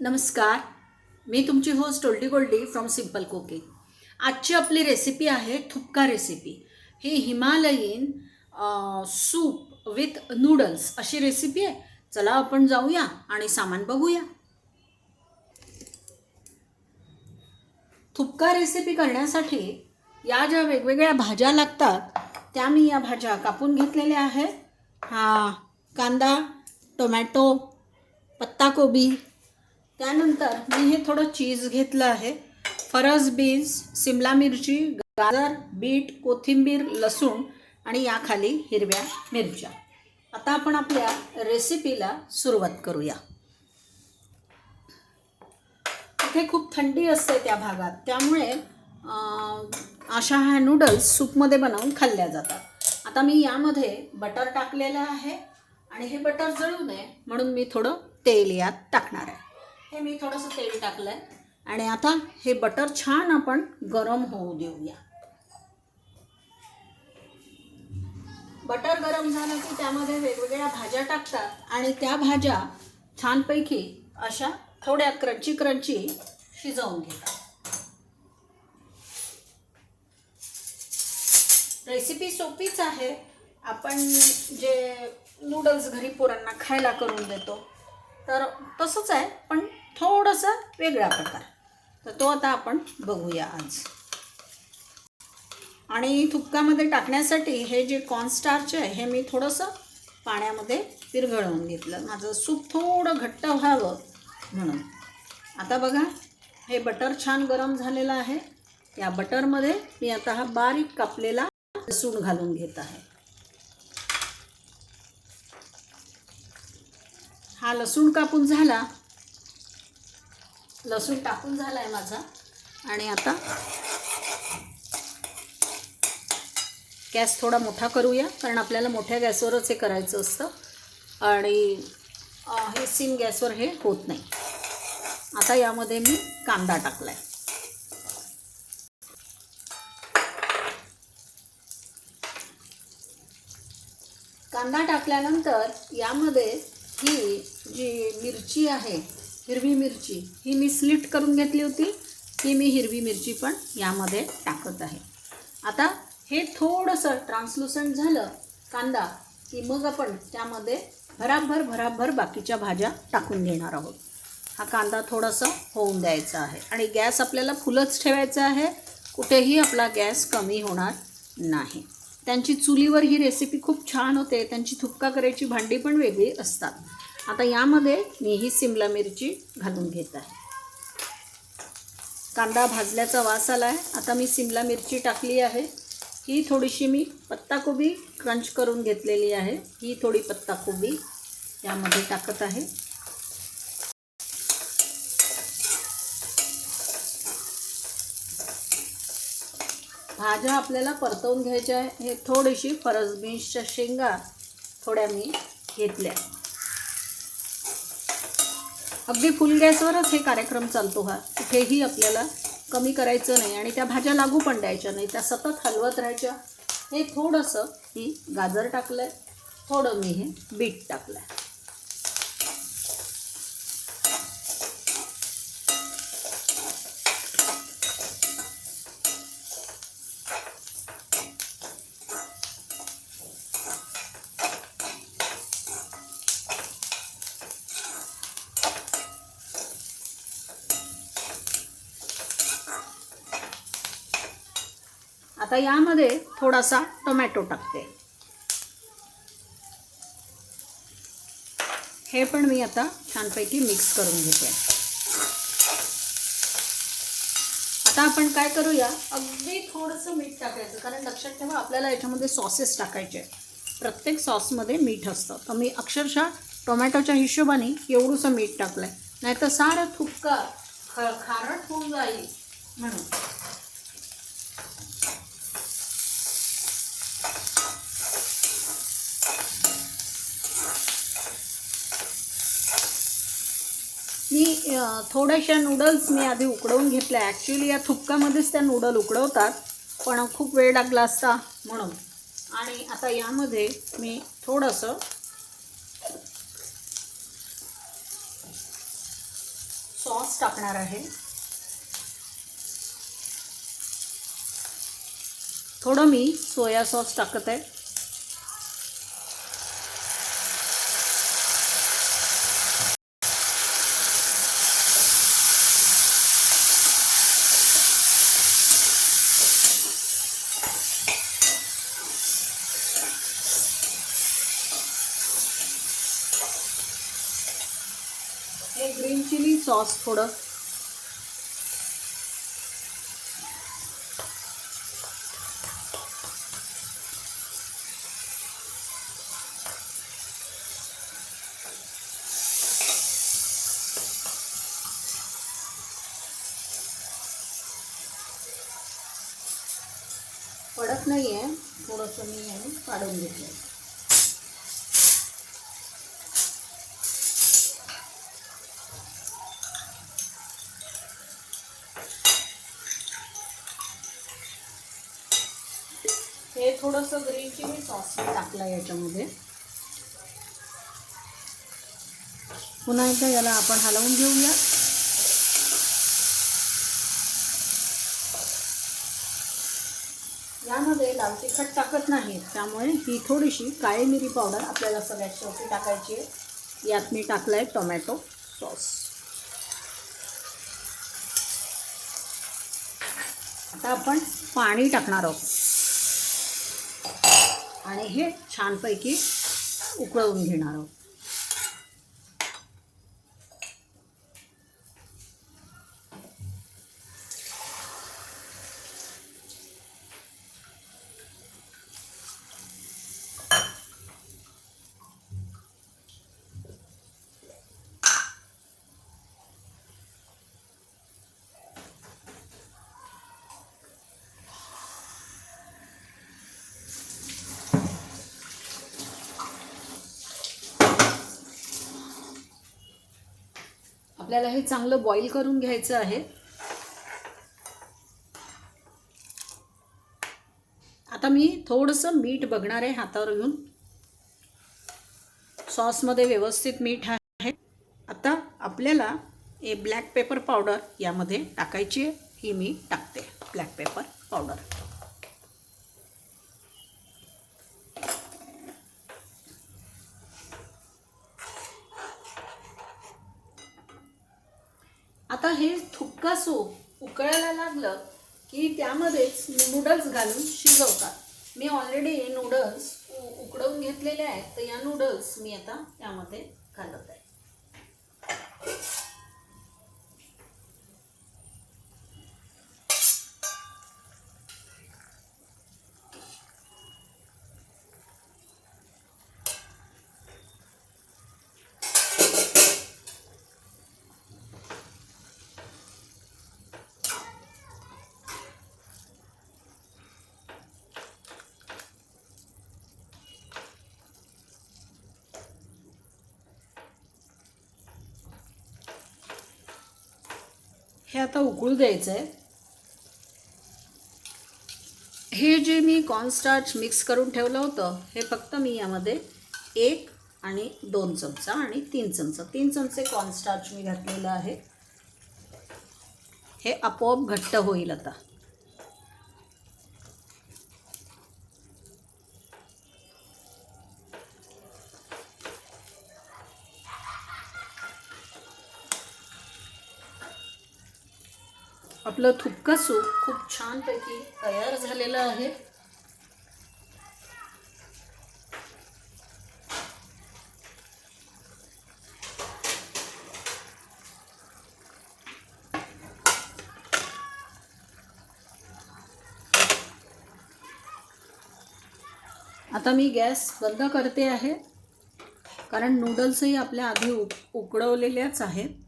नमस्कार. मी तुमची host oldie goldie from simple cooking आजची आपली रेसिपी आहे थुपका रेसिपी ही हिमालयीन सूप विथ नूडल्स अशी रेसिपी आहे. चला आपण जाऊया आणि सामान बघूया. थुपका रेसिपी करण्यासाठी या ज्या वेगवेगळ्या भाज्या लागतात त्या मी या भाज्या कापून घेतलेल्या आहेत. हा कांदा टोमॅटो पत्ताकोबी त्यानंतर मी हे थोडं चीज घेतलं आहे. फरस बीन्स सिमला मिरची गाजर बीट कोथिंबीर लसूण आणि याखाली हिरव्या मिरच्या. आता आपण आपल्या रेसिपीला सुरुवात करूया. इथे खूप थंडी असते त्या भागात त्यामुळे अशा ह्या नूडल्स सूपमध्ये बनवून खाल्ल्या जातात. आता मी यामध्ये बटर टाकलेलं आहे आणि हे बटर जळू नये म्हणून मी थोडं तेल यात टाकणार आहे. हे मी थोडंसं तेल टाकलं आहे आणि आता हे बटर छान आपण गरम होऊ देऊया. बटर गरम झालं की त्यामध्ये वेगवेगळ्या भाज्या टाकतात आणि त्या भाज्या छानपैकी अशा थोड्या क्रंची क्रंची शिजवून घेतात. रेसिपी सोपीच आहे. आपण जे नूडल्स घरी पोरांना खायला करून देतो. तर तसंच आहे पण थोडंसं वेगळा प्रकार. तर तो आता आपण बघूया आज. आणि थुपकामध्ये टाकण्यासाठी हे जे कॉर्नस्टार्च आहे हे मी थोडंसं पाण्यामध्ये विरघळवून घेतलं. माझं सूप थोडं घट्ट व्हावं म्हणून. आता बघा हे बटर छान गरम झालेलं आहे. या बटरमध्ये मी आता हा बारीक कापलेला लसूण घालून घेत आहे. हा लसूण कापून झाला लसूण टाकून झाला आहे माझा. आणि आता गॅस थोडा मोठा करूया कारण आपल्याला मोठ्या गॅसवरच हे करायचं असतं. आणि हे सिम गॅसवर हे होत नाही. आता यामध्ये मी कांदा टाकला आहे कांदा टाकल्यानंतर यामध्ये ही जी मिरची आहे हिरवी मिरची. ही मी स्लिट करून घेतली होती. ती मी हिरवी मिरची पण यामध्ये टाकत आहे. आता हे थोडंसं ट्रान्सलुसंट झालं कांदा की मग आपण त्यामध्ये भराभर भराभर बाकीच्या भाज्या टाकून घेणार आहोत. हा कांदा थोडासा होऊन द्यायचा आहे. आणि गॅस आपल्याला फुलच ठेवायचा आहे. कुठेही आपला गॅस कमी होणार नाही. त्यांची चुलीवर ही रेसिपी खूप छान होते. त्यांची थुपका करायची भांडी पण वेगळी असतात. आता यामध्ये मी ही सिमला मिरची घालून घेत आहे. कांदा भाजल्याचा वास आला आहे आता मी सिमला मिरची टाकली आहे. ही थोडीशी मी पत्ताकोबी क्रंच करून घेतलेली आहे. ही थोडी पत्ताकोबी यामध्ये टाकत आहे. भाज्या आपल्याला परतवून घ्यायच्या आहे. हे थोडीशी फरस बीन्सच्या शेंगा थोड्या मी घेतल्या. अगदी फुल गॅसवरच हे कार्यक्रम चालतो हा. कुठेही आपल्याला कमी करायचं नाही आणि त्या भाज्या लागू पण द्यायच्या नाही. त्या सतत हलवत राहायच्या. हे थोडंसं मी गाजर टाकलं आहे थोडं मी हे बीट टाकलं आहे आता यामध्ये थोडासा टोमॅटो टाकते. हे पण मी आता छानपैकी मिक्स करून घेते. आता आपण काय करूया? अगदी थोडंसं मीठ टाकायचं कारण लक्षात ठेवा आपल्याला याच्यामध्ये सॉसेस टाकायचे प्रत्येक सॉसमध्ये मीठ असतं. तर मी अक्षरशः टोमॅटोच्या हिशोबाने एवढंसं मीठ टाकलं आहे नाहीतर सारं थुपका ख खारट होऊन जाईल म्हणून मी अ, थोड्याशा नूडल्स मी आधी उकडवून घेतल्या. ॲक्च्युली या थुपकामध्येच त्या नूडल उकडवतात पण खूप वेळ लागला असता म्हणून. आणि आता यामध्ये मी थोडंसं सॉस टाकणार आहे. थोडं मी सोया सॉस टाकत आहे चिली सॉस थोडं। पडत नाही आहे थोडंसं मी याने काढून घेतलं थोडंसं ग्रीन चिली सॉस मी टाकलं याच्यामध्ये. पुन्हा एकदा याला आपण हलवून घेऊया. यामध्ये लाल तिखट टाकत नाही त्यामुळे ही थोडीशी काळी मिरी पावडर आपल्याला सगळ्यात शेवटी टाकायची आहे. यात मी टाकलं आहे टोमॅटो सॉस आता आपण पाणी टाकणार आहोत. आणि हे छानपैकी उकळवून घेणार आहोत. आपल्याला हे चांगलं बॉईल करून घ्यायचं आहे. आता मी थोडंसं मीठ बघणार आहे हातावर घेऊन. सॉसमध्ये व्यवस्थित मीठ आहे. आता आपल्याला हे ब्लॅक पेपर पावडर यामध्ये टाकायची आहे. ही मी टाकते ब्लॅक पेपर पावडर आता हे थुक्का सूप उकळायला लागलं की त्यामध्येच नूडल्स घालून शिजवतात. मी ऑलरेडी नूडल्स उ- उकडवून घेतलेले आहेत तर या नूडल्स मी आता त्यामध्ये घालत आहे हे आता उकळू द्यायचं आहे हे जे मी कॉर्नस्टार्च मिक्स करून ठेवलं होतं हे फक्त मी यामध्ये एक आणि दोन चमचा आणि तीन चमचा तीन चमचे कॉर्नस्टार्च मी घातलेलं आहे. हे आपोआप घट्ट होईल आता. आपलं थुक्का सूप खूप छानपैकी तयार झालेलं आहे. आता मी गॅस बंद करते आहे. कारण नूडल्सही आपल्या आधी उक उकडवलेल्याच आहेत.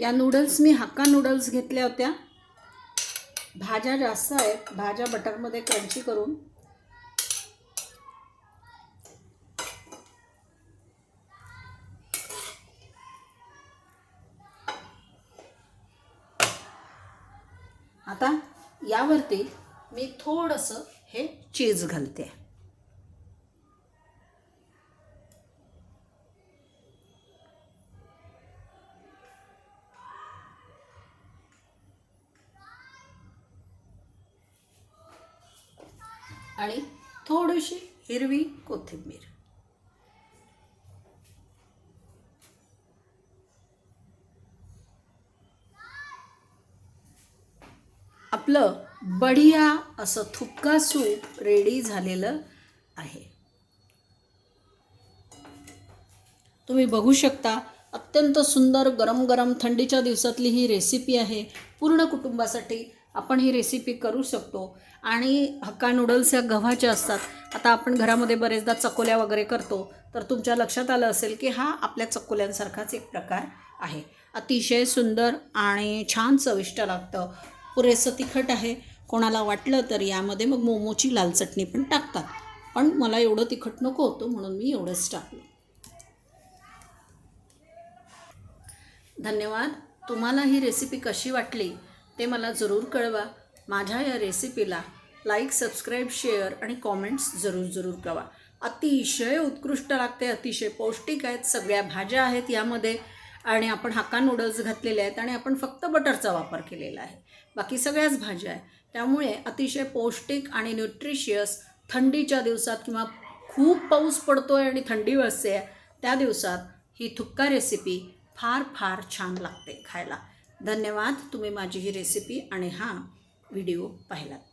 या नूडल्स मी हक्का नूडल्स घेतल्या होत्या. भाज्या जास्त आहेत. भाज्या बटरमध्ये क्रंची करून. आता यावरती मी थोडंसं हे चीज घालते. आणि थोडीशी हिरवी कोथिंबीर. आपलं बढिया असं थुक्का सूप रेडी झालेलं आहे. तुम्ही बघू शकता अत्यंत सुंदर गरम गरम थंडीच्या दिवसातली ही रेसिपी आहे. पूर्ण कुटुंबासाठी आपण ही रेसिपी करू शकतो. आणि हक्का नूडल्स या गव्हाच्या असतात. आता आपण घरामध्ये बरेचदा चकोल्या वगैरे करतो. तर तुमच्या लक्षात आलं असेल की हा आपल्या चकोल्यांसारखाच एक प्रकार आहे. अतिशय सुंदर आणि छान चविष्ट लागतं. पुरेसं तिखट आहे. कोणाला वाटलं तर यामध्ये मग मोमोची लाल चटणी पण टाकतात. पण मला एवढं तिखट नको होतं म्हणून मी एवढंच टाकलं. धन्यवाद. तुम्हाला ही रेसिपी कशी वाटली? ते मला जरूर कळवा. माझ्या या रेसिपीला लाईक सबस्क्राईब शेअर आणि कॉमेंट्स जरूर जरूर कळवा. अतिशय उत्कृष्ट लागते अतिशय पौष्टिक आहेत सगळ्या भाज्या आहेत यामध्ये. आणि आपण हाका नूडल्स घातलेले आहेत आणि आपण फक्त बटरचा वापर केलेला आहे. बाकी सगळ्याच भाज्या आहेत. त्यामुळे अतिशय पौष्टिक आणि न्यूट्रिशियस थंडीच्या दिवसात किंवा खूप पाऊस पडतो आहे आणि थंडी वाजते त्या दिवसात ही थुक्का रेसिपी फार फार छान लागते खायला. धन्यवाद. तुम्ही माझी ही रेसिपी आणि हा व्हिडिओ पाहिलात.